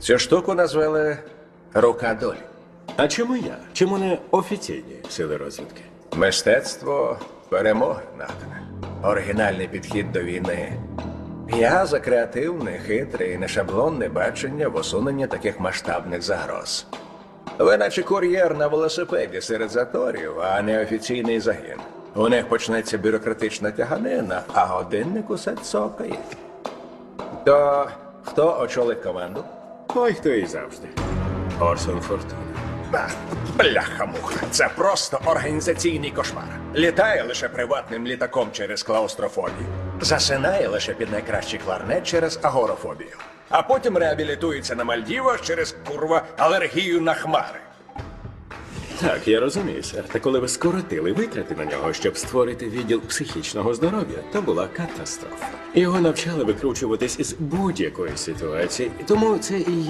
Цю штуку назвали рука долі. А чому я? Чому не офіційні сили розвідки? Мистецтво перемоги, Натане. Оригінальний підхід до війни. Я за креативне, хитре і нешаблонне бачення в усуненні таких масштабних загроз. Ви наче кур'єр на велосипеді серед заторів, а не офіційний загін. У них почнеться бюрократична тяганина, а годинник усе цокає. То хто очолить команду? Ой, хто і завжди. Орсон Фортуна. Бляха-муха, це просто організаційний кошмар. Літає лише приватним літаком через клаустрофобію. Засинає лише під найкращий кларнет через агорофобію. А потім реабілітується на Мальдівах через курва алергію на хмари. Так, я розумію, сер. Та коли ви скоротили витрати на нього, щоб створити відділ психічного здоров'я, то була катастрофа. Його навчали викручуватись із будь-якої ситуації, тому це і